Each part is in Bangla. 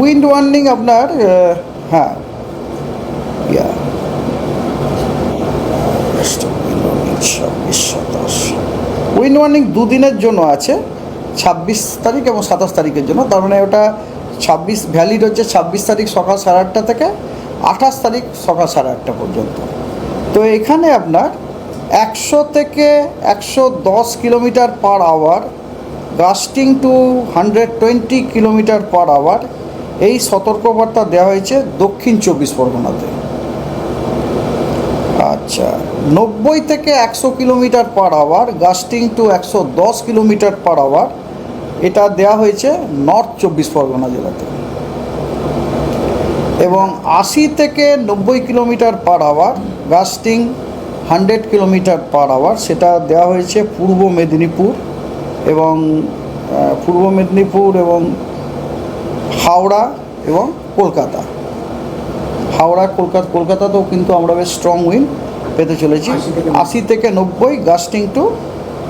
উইন্ড ওয়ার্নিং আপনার হ্যাঁ। উইন্ড ওয়ার্নিং দুদিনের জন্য আছে, ছাব্বিশ তারিখ এবং সাতাশ তারিখের জন্য। তার মানে ওটা ছাব্বিশ ভ্যালিড হচ্ছে ছাব্বিশ তারিখ সকাল সাড়ে আটটা থেকে আঠাশ তারিখ সকাল সাড়ে আটটা পর্যন্ত। তো এখানে আপনার একশো থেকে একশো দশ kilometre per hour gusting two hundred twenty kilometre per hour. এই সতর্কবার্তা দেওয়া হয়েছে দক্ষিণ চব্বিশ পরগনাতে। আচ্ছা নব্বই থেকে একশো kilometre per hour gusting two একশো দশ কিলোমিটার পার আওয়ার। এটা দেওয়া হয়েছে নর্থ চব্বিশ পরগনা জেলাতে। এবং আশি থেকে নব্বই kilometre per hour gusting hundred kilometre per hour, সেটা দেওয়া হয়েছে পূর্ব মেদিনীপুর। এবং পূর্ব মেদিনীপুর এবং হাওড়া এবং কলকাতা। হাওড়া কলকাতা কলকাতাতেও কিন্তু আমরা বেশ স্ট্রং উইন পেতে চলেছি। আশি থেকে নব্বই। গাস্টিং টু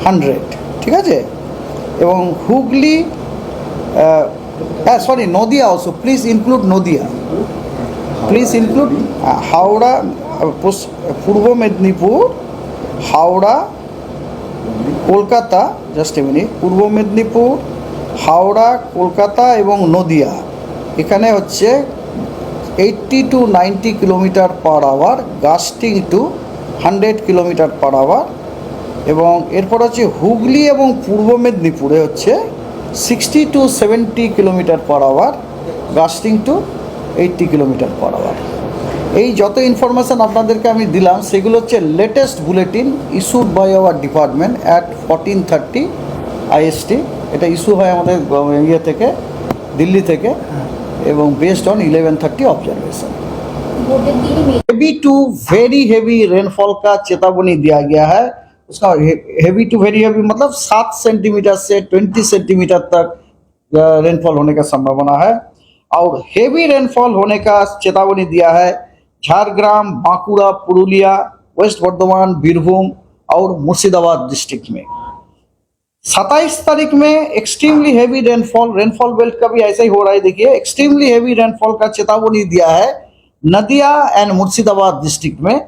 হান্ড্রেড ঠিক আছে? এবং হুগলি হ্যাঁ sorry Nadia also please include Nadia. Please include Howrah Purba Medinipur Howrah Kolkata just a minute Purba Medinipur, Howrah, Kolkata এবং নদিয়া। এখানে হচ্ছে eighty two ninety kilometre per hour gusting two hundred kilometre per hour এবং এরপর হচ্ছে হুগলি এবং পূর্ব মেদিনীপুরে হচ্ছে sixty two seventy kilometre per hour gusting two eighty kilometre per hour এই যত ইনফরমেশান আপনাদেরকে আমি দিলাম, সেগুলো হচ্ছে latest bulletin issued by our department at fourteen thirty IST এটা ইস্যু হয় আমাদের ইয়ে থেকে, দিল্লি থেকে, এবং based on eleven thirty observation heavy to very heavy rainfall কা চেতাবনী দিয়া গিয়া হ্যাঁ হেভি টু ভেরি হেভি মতলব সাত সেন্টিমিটার সে টোয়েন্টি সেন্টিমিটার তক রেনফল रेनफॉल কাজ সম্ভাবনা হ্যাঁ আর হেভি রেনফল হনে কাজ চেতাবনী দেওয়া হয় झारग्राम, बांकुड़ा, पुरुलिया, वेस्ट बर्धमान बीरभूम और मुर्शिदाबाद डिस्ट्रिक्ट में। सत्ताईस तारीख में extremely heavy rainfall rainfall belt का भी ऐसा ही हो रहा है। देखिए एक्सट्रीमली हेवी रेनफॉल का चेतावनी दिया है नदिया एंड मुर्शिदाबाद डिस्ट्रिक्ट में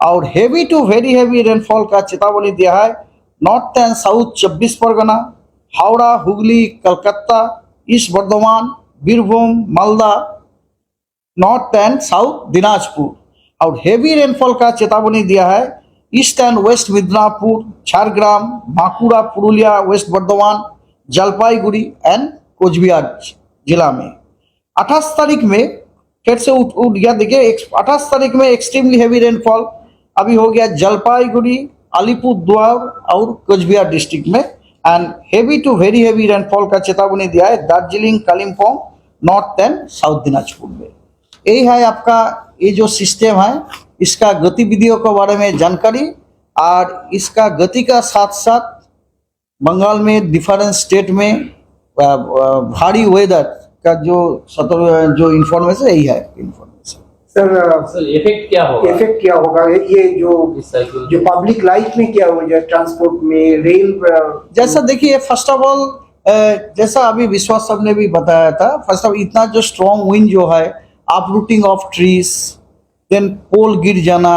और heavy to very heavy rainfall का चेतावनी दिया है north and south चब्बीस Pargana, Howrah, Hooghly, Calcutta, east Bardhaman Birbhum, Malda north and south Dinajpur और हेवी रेनफॉल का चेतावनी दिया है। East and west Midnapore Jhargram Bankura Purulia west Bardhaman Jalpaiguri and Cooch Behar जिला में। अट्ठाईस तारीख में फिर से उठ उठ गया। देखिए अट्ठाईस तारीख में एक्सट्रीमली हेवी रेनफॉल अभी हो गया जलपाईगुड़ी अलीपुर द्वार और कोचबिहार डिस्ट्रिक्ट में। And heavy to very heavy rainfall का चेतावनी दिया है। Darjeeling Kalimpong north and south Dinajpur में। यही है आपका ये जो सिस्टम है इसका गतिविधियों के बारे में जानकारी और इसका गति का साथ साथ बंगाल में डिफरेंट स्टेट में भारी वेदर का जो सतर जो इंफॉर्मेशन यही है इन्फॉर्मेशन सर सर इफ़ेक्ट क्या होगा? इफ़ेक्ट क्या होगा? ये जो जो पब्लिक लाइफ में क्या होगा ट्रांसपोर्ट में रेल जैसा देखिए फ़र्स्ट ऑफ़ ऑल जैसा अभी विश्वास साहब ने भी बताया था फ़र्स्ट ऑफ़ इतना जो स्ट्रॉन्ग विंड जो है rooting of trees then pole गिर जाना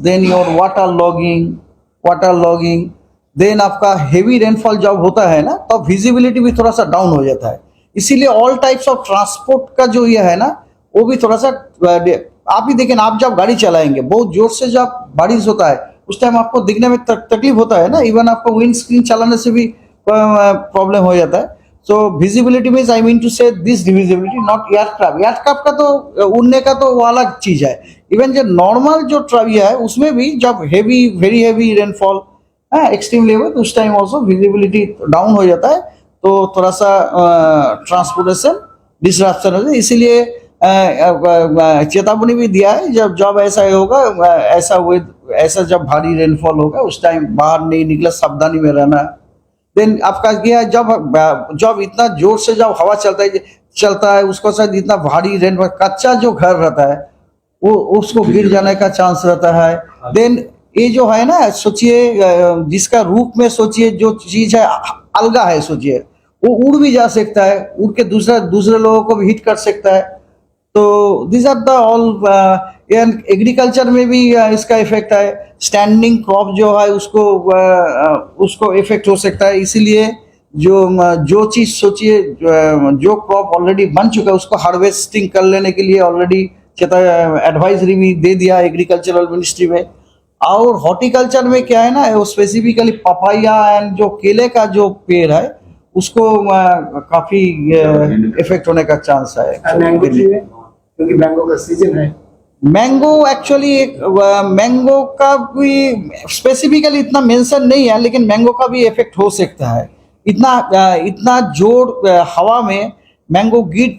then your water logging water logging then आपका हेवी रेनफॉल जब होता है ना तब विजिबिलिटी भी थोड़ा सा डाउन हो जाता है। इसीलिए ऑल टाइप्स ऑफ़ ट्रांसपोर्ट का जो ये है ना वो भी थोड़ा सा आप ही देखें आप जब गाड़ी चलाएँगे बहुत ज़ोर से जब बारिश होता है उस टाइम आपको दिखने में तक, तकलीफ़ होता है ना इवन आपको विंड स्क्रीन चलाने से भी प्रॉब्लम हो जाता है। So visibility means I mean to say this visibility not aircraft aircraft का तो उड़ने का तो वो अलग चीज़ है। इवन जो नॉर्मल जो ट्रैवल है, उसमें भी जब हेवी वेरी हेवी रेनफॉल है एक्सट्रीम लेवल तो उस टाइम ऑल्सो विजिबिलिटी डाउन हो जाता है। तो थोड़ा सा ट्रांसपोर्टेशन डिस्ट्रप्शन हो है। इसीलिए चेतावनी भी दिया है, जब जब ऐसा होगा, ऐसा वेद- ऐसा जब भारी रेनफॉल होगा, उस टाइम बाहर नहीं निकला, सावधानी में रहना। देन आपका क्या जब जब इतना ज़ोर से जब हवा चलता है चलता है उसको शायद इतना भारी रेन कच्चा जो घर रहता है वो उसको गिर जाने का चांस रहता है। देन ये जो है ना सोचिए जिसका रूप में सोचिए जो चीज़ है अलगा है सोचिए वो उड़ भी जा सकता है उड़ के दूसरा दूसरे लोगों को भी हिट कर सकता है। तो this are the all agriculture में भी uh, इसका इफ़ेक्ट है स्टैंडिंग क्रॉप जो है उसको uh, uh, उसको इफ़ेक्ट हो सकता है। इसीलिए जो uh, जो चीज़ सोचिए जो क्रॉप ऑलरेडी बन चुका है उसको हार्वेस्टिंग कर लेने के लिए ऑलरेडी एडवाइजरी भी दे दिया एग्रीकल्चरल मिनिस्ट्री में। और हॉर्टिकल्चर में क्या है ना वो स्पेसिफिकली पपाया एंड जो केले का जो पेड़ है उसको काफ़ी इफ़ेक्ट होने का चांस है क्योंकि मैंगो का सीज़न है। मैंगो एक्चुअली एक मैंगो का भी स्पेसिफिकली इतना मेंशन नहीं है लेकिन मैंगो का भी इफ़ेक्ट हो सकता है। इतना इतना ज़ोर हवा में मैंगो गिर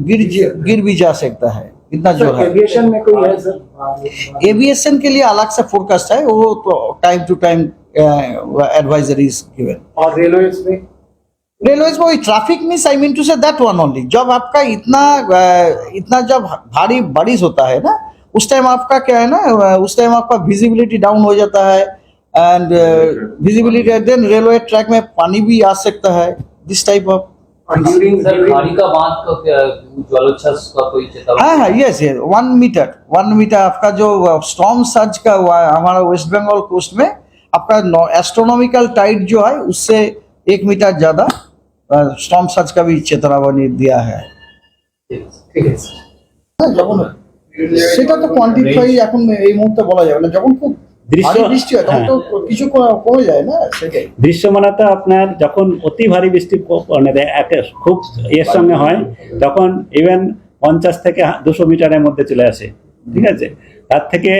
गिर गिर भी जा सकता है। इतना ज़ोर है। एविएशन में कोई है सर एविएशन के लिए अलग से फोरकास्ट है वो तो time to time advisories given और रेलवे में? रेलवेज में traffic miss I mean to say that one only जब आपका इतना इतना जब भारी बारिश होता है ना उस टाइम आपका क्या है ना उस टाइम आपका विजिबिलिटी डाउन हो जाता है and visibility then railway track में पानी भी आ सकता है दिस टाइप ऑफ़ का का क्या कोई चेतावनी? हाँ हाँ yes yes one metre one metre आपका जो स्टॉर्म सर्ज का हुआ है हमारा वेस्ट बंगाल कोस्ट में आपका एस्ट्रोनॉमिकल टाइट जो है उससे एक मीटर ज़्यादा स्टॉर्म सर्ज का भी चेतावनी दिया है ঠিক আছে যখন সেটা তো কোয়ান্টিফাই এখন এই মুহূর্তে বলা যাবে না যখন খুব দৃশ্য- ভারী বৃষ্টি হয় তখন তো কিছু ক- কমে যায় না সেটাই দৃশ্যমানতা আপনার যখন অতি ভারী বৃষ্টি ক- মানে দে- একে- খুব এর সঙ্গে হয় তখন ইভেন পঞ্চাশ থেকে দুশো মিটারের মধ্যে চলে আসে ঠিক আছে তার থেকে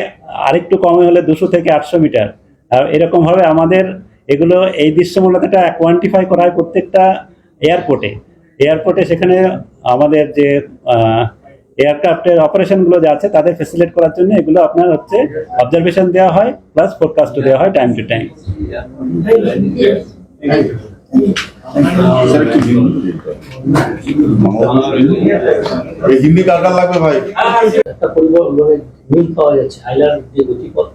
আরেকটু কমে হলে দুশো থেকে আটশো মিটার আর এরকম ভাবে আমাদের এগুলো এই দৃশ্যমানতাটা কোয়ান্টিফাই করা হয় প্রত্যেকটা এয়ারপোর্টে। এয়ারপোর্টে সেখানে আমাদের যে এয়ারক্রাফটের অপারেশনগুলো যা আছে তাদের ফেসিলেট করার জন্য এগুলো আপনার হচ্ছে অবজারভেশন দেওয়া হয় প্লাস ফোরকাস্টও দেওয়া হয় টাইম টু টাইম হিন্দি কার কার লাগবে ভাই। একটা পরিবার মানে মিল পাওয়া যাচ্ছে আইলার যে গতিপথ।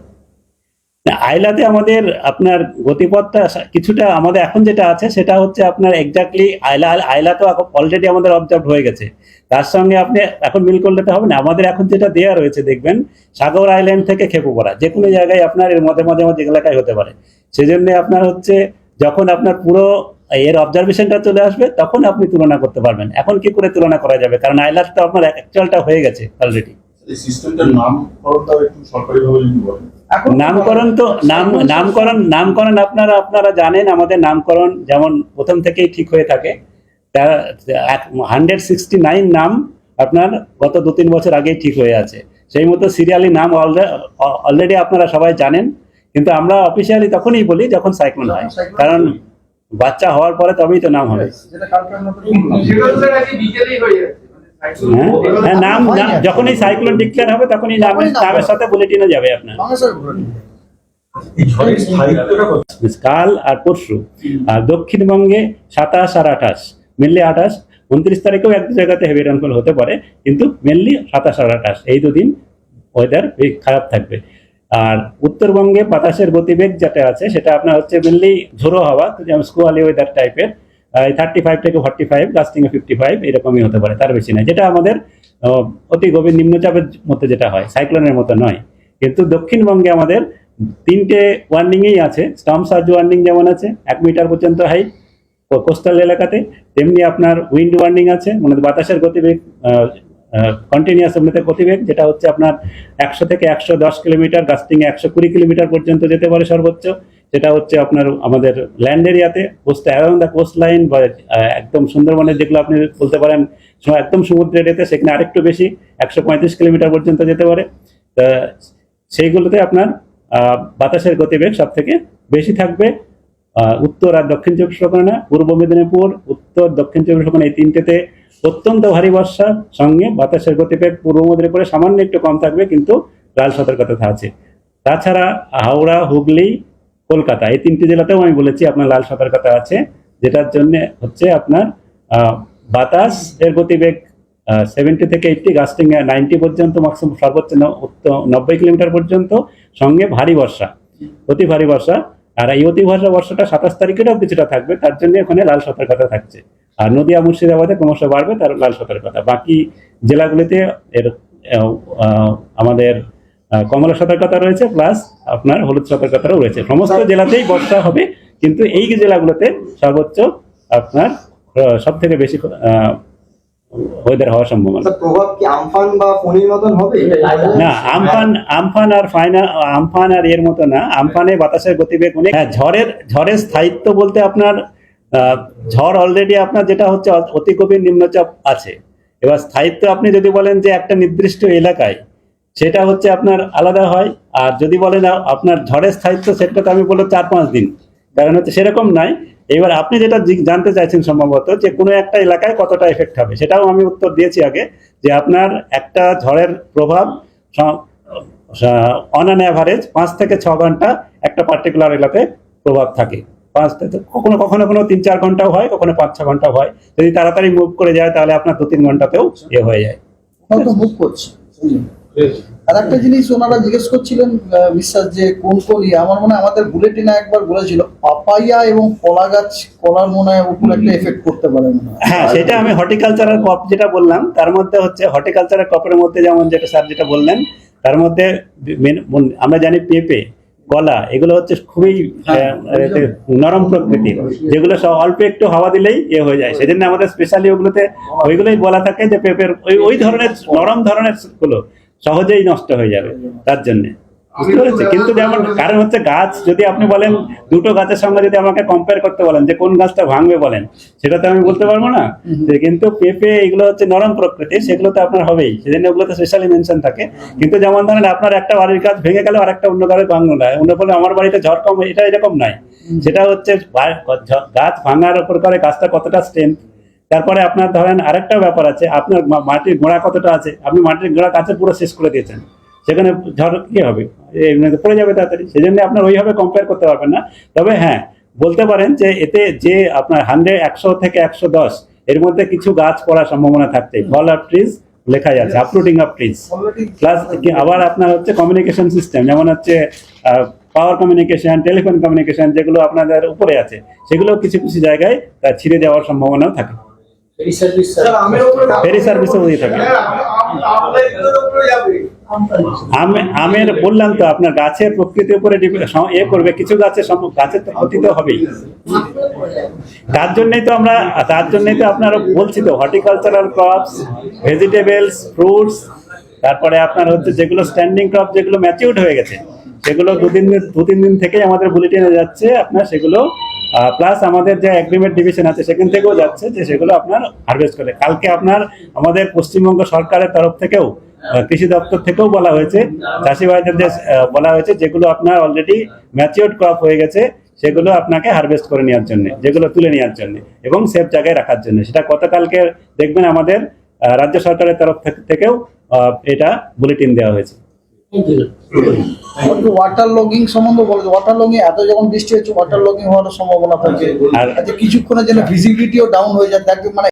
আইলাতে আমাদের আপনার গতিপথটা কিছুটা আমাদের এখন যেটা আছে, সেটা হচ্ছে আপনার এক্স্যাক্টলি আইলা আইলা তো অলরেডি আমাদের অবজার্ভ হয়ে গেছে। তার সঙ্গে আপনি এখন মিল করলে তো হবে না। আমাদের এখন যেটা দেয়া রয়েছে, দেখবেন, সাগর আইল্যান্ড থেকে খেপুপাড়া যে কোনো জায়গায় আপনার এর মধ্যে মাঝে মাঝে এলাকায় হতে পারে। সেজন্য আপনার হচ্ছে, যখন আপনার পুরো এর অবজারভেশনটা চলে আসবে, তখন আপনি তুলনা করতে পারবেন। এখন কি করে তুলনা করা যাবে? কারণ আইলার তো আপনার অ্যাকচুয়ালটা হয়ে গেছে অলরেডি এই সিস্টেমটার নামকরণটা একটু সরকারিভাবে যদি বলেন। নামকরণ তো নাম নামকরণ নামকরণ আপনারা আপনারা জানেন আমাদের নামকরণ যেমন প্রথম থেকেই ঠিক হয়ে থাকে। হান্ড্রেড সিক্সটি নাইন নাম আপনার গত দু তিন বছর আগেই ঠিক হয়ে আছে। সেই মতো সিরিয়ালি নাম অলরেডি আপনারা সবাই জানেন। কিন্তু আমরা অফিসিয়ালি তখনই বলি যখন সাইক্লোন হয়। কারণ বাচ্চা হওয়ার পরে তবেই তো নাম হবে। হ্যাঁ? হ্যাঁ নাম নাম- যখনই সাইক্লোন ডিক্লেয়ার হবে তখনই নামের নামের সাথে বুলেটিনে যাবে আপনার। এই? কাল আর পরশু আর দক্ষিণবঙ্গে সাতাশ আর আঠাশ মেনলি আঠাশ উনত্রিশ তারিখেও এক জায়গাতে হেভি রেনফল হতে পারে কিন্তু মেনলি সাতাশ আর আঠাশ এই দুদিন ওয়েদার খারাপ থাকবে। আর উত্তরবঙ্গে বাতাসের গতিবেগ যেটা আছে সেটা আপনার হচ্ছে মেনলি ঝোড়ো হাওয়া যেমন স্কোয়ালি ওয়েদার টাইপের থার্টি ফাইভ থেকে forty five lasting fifty five এরকমই হতে পারে, তার বেশি নয় যেটা আমাদের অতি গভীর নিম্নচাপের মধ্যে যেটা হয় সাইক্লোনের মতো নয়। কিন্তু দক্ষিণবঙ্গে আমাদের তিনটে ওয়ার্নিংই আছে স্টর্ম সার্জ ওয়ার্নিং যেমন আছে, এক মিটার পর্যন্ত হাইট কোস্টাল এলাকাতে, তেমনি আপনার উইন্ড ওয়ার্নিং আছে মানে বাতাসের গতিবেগ কন্টিনিউয়াস এমনিতে গতিবেগ, যেটা হচ্ছে আপনার একশো থেকে একশো দশ কিলোমিটার গাস্টিং একশো কুড়ি কিলোমিটার পর্যন্ত যেতে পারে সর্বোচ্চ। যেটা হচ্ছে আপনার আমাদের ল্যান্ড এরিয়াতে coast around the coast line বা একদম সুন্দরবনের যেগুলো আপনি বলতে পারেন একদম সমুদ্রের এতে সেখানে আরেকটু বেশি, একশো পঁয়ত্রিশ কিলোমিটার পর্যন্ত যেতে পারে। তা সেইগুলোতে আপনার বাতাসের গতিবেগ সব থেকে বেশি থাকবে উত্তর আর দক্ষিণ চব্বিশ পরগনা, পূর্ব মেদিনীপুর, উত্তর, দক্ষিণ চব্বিশ পরগনা এই তিনটেতে অত্যন্ত ভারী বর্ষা সঙ্গে বাতাসের গতিবেগ পূর্ব মেদিনীপুরে সামান্য একটু কম থাকবে, কিন্তু লাল সতর্কতা আছে। তাছাড়া হাওড়া, হুগলি কলকাতা। এই তিনটি জেলাতেও আমি বলেছি, আপনার লাল সতর্কতা আছে, যেটার জন্য হচ্ছে আপনার বাতাস এর গতিবেগ সেভেন্টি থেকে এইটটি গাস্টিং নাইনটি পর্যন্ত ম্যাক্সিমাম সর্বোচ্চ নব্বই কিলোমিটার পর্যন্ত, সঙ্গে ভারী বর্ষা, অতি ভারী বর্ষা। আর এই অতিবর্ষা বর্ষটা সাতাশ তারিখেরও কিছুটা থাকবে, তার জন্য ওখানে লাল সতর্কতা থাকছে। আর নদিয়া, মুর্শিদাবাদে ক্রমশ বাড়বে, তার লাল সতর্কতা বাকি জেলাগুলিতে এর আমাদের কমলা সতর্কতা রয়েছে প্লাস আপনার হলুদ সতর্কতাও রয়েছে। সমস্ত জেলাতেই বর্ষা হবে কিন্তু এই জেলাগুলোতে সর্বোচ্চ আপনার সব থেকে বেশি ওয়েদার হওয়ার সম্ভাবনা প্রভাব কি আমফান বা ফোনের মতন হবে? না আমফান আমফান আর ফাইনা আমফান আর এর মতো না। আমফানে বাতাসের গতিবেগ অনেক। হ্যাঁ ঝড়ের ঝড়ের স্থায়িত্ব বলতে আপনার আহ, ঝড় অলরেডি আপনার যেটা হচ্ছে অতি গভীর নিম্নচাপ আছে। এবার স্থায়িত্ব আপনি যদি বলেন যে একটা নির্দিষ্ট এলাকায় সেটা হচ্ছে আপনার আলাদা হয়। আর যদি বলেন আপনার ঝড়ের স্থায়িত্ব সেটা তো আমি বলব চার পাঁচ দিন। কারণ হচ্ছে সেরকম নাই। এবার আপনি যেটা জানতে চাইছেন সম্ভবত যে কোনো একটা এলাকায় কতটা এফেক্ট হবে, সেটাও আমি উত্তর দিয়েছি আগে যে আপনার একটা ঝড়ের প্রভাব অন অ্যান অ্যাভারেজ পাঁচ থেকে ছ ঘণ্টা একটা পার্টিকুলার এলাকায় প্রভাব থাকে। পাঁচ কখনো কখনো কোনো তিন চার ঘন্টাও হয়, কখনো পাঁচ ছ ঘন্টাও হয়। যদি তাড়াতাড়ি মুভ করে যায়, তাহলে আপনার দু তিন ঘন্টাতেও এ হয়ে যায়। মুভ করছে? আর একটা জিনিস ওনারা জিজ্ঞেস করছিলেন বিশ্বাস যে কোন কোন ইয়ে আমার মনে হয় আমাদের বুলেটিনে একবার বলেছিল পাপাইয়া এবং কলা গাছ কলার মনে হয় উপর একটা এফেক্ট করতে পারে হ্যাঁ। সেটা আমি হর্টিকালচারাল ক্রপ যেটা বললাম তার মধ্যে হচ্ছে হর্টিকালচারাল ক্রপের মধ্যে যেমন যেটা স্যার যেটা বললেন তার মধ্যে আমরা জানি পেঁপে কলা এগুলো হচ্ছে খুবই হ্যাঁ, নরম প্রকৃতির যেগুলো সব অল্প একটু হাওয়া দিলেই এ হয়ে যায়। সেজন্য আমাদের স্পেশালি ওগুলোতে ওইগুলোই বলা থাকে যে পেঁপের ওই ওই ধরনের নরম ধরনেরগুলো। সহজেই নষ্ট হয়ে যাবে তার জন্য। বুঝতে পেরেছি কিন্তু যেমন কারণ হচ্ছে গাছ যদি আপনি বলেন দুটো গাছের সঙ্গে যদি আমাকে কম্পেয়ার করতে বলেন যে কোন গাছটা ভাঙবে বলেন সেটা তো আমি বলতে পারব না। কিন্তু পেঁপে এগুলো হচ্ছে নরম প্রকৃতির সেগুলো তো আপনার হবেই। সেজন্য ওগুলোতে স্পেশালি মেনশন থাকে। কিন্তু যেমন ধরেন আপনার একটা বাড়ির গাছ ভেঙে গেলে আর একটা অন্য গাড়ি ভাঙলো না। অন্য বলে আমার বাড়িতে ঝড় কম এটা এরকম নাই সেটা হচ্ছে গাছ ভাঙার উপর করে গাছটা কতটা স্ট্রেংথ তারপরে আপনার ধরেন আরেকটা ব্যাপার আছে, আপনার মাটির গোড়া কতটা আছে? আপনি মাটির গোড়া কাছে পুরো শেষ করে দিয়েছেন। সেখানে ঝড় কি হবে? পড়ে যাবে তাড়াতাড়ি। সেই জন্য আপনার ওইভাবে কম্পেয়ার করতে পারবেন না। তবে হ্যাঁ বলতে পারেন যে এতে যে আপনার হান্ড্রেড একশো থেকে একশো দশ, এর মধ্যে কিছু গাছ পড়ার সম্ভাবনা থাকছে ফল অফ ট্রিজ লেখা যাচ্ছে আপরুটিং অফ ট্রিজ প্লাস আবার আপনার হচ্ছে কমিউনিকেশন সিস্টেম যেমন হচ্ছে পাওয়ার কমিউনিকেশন টেলিফোন কমিউনিকেশন যেগুলো আপনাদের উপরে আছে, সেগুলো কিছু কিছু জায়গায় ছিঁড়ে যাওয়ার সম্ভাবনাও থাকে। ফেরি সার্ভিস ফেরি সার্ভিসও দিয়ে থাকে আমের বললাম তো আপনার গাছের প্রকৃতির উপরে এ করবে কিছু গাছের গাছের তো ক্ষতি তো হবেই। তার জন্যই তো আমরা তার জন্যই তো আপনার বলছি তো হর্টিকালচারাল ক্রপস ভেজিটেবলস ফ্রুটস তারপরে আপনার হচ্ছে যেগুলো স্ট্যান্ডিং ক্রপ যেগুলো ম্যাচিউর্ড হয়ে গেছে সেগুলো দুদিন দু তিন দিন থেকেই আমাদের বুলেটিনে যাচ্ছে আপনার সেগুলো প্লাস আমাদের যে এগ্রিমেন্ট ডিভিশন আছে, সেখান থেকেও যাচ্ছে যে সেগুলো আপনার হারভেস্ট করে। কালকে আপনার আমাদের পশ্চিমবঙ্গ সরকারের তরফ থেকেও কৃষি দপ্তর থেকেও বলা হয়েছে চাষি ভাইদের বলা হয়েছে, যেগুলো আপনার অলরেডি ম্যাচিওর্ড ক্রপ হয়ে গেছে, সেগুলো আপনাকে হারভেস্ট করে নেওয়ার জন্য, যেগুলো তুলে নেওয়ার জন্য এবং সেফ জায়গায় রাখার জন্য। সেটা গতকালকে দেখবেন আমাদের রাজ্য সরকারের তরফ থেকেও এটা বুলেটিন দেওয়া হয়েছে। ওয়াটার লগিং সম্বন্ধে বলে ওয়াটার লগিং এত যখন বৃষ্টি হচ্ছে ওয়াটার লগিং হওয়ার সম্ভাবনা থাকে। আচ্ছা কিছুক্ষণের জন্য ভিজিবিলিটিও ডাউন হয়ে যায়। দেখবে মানে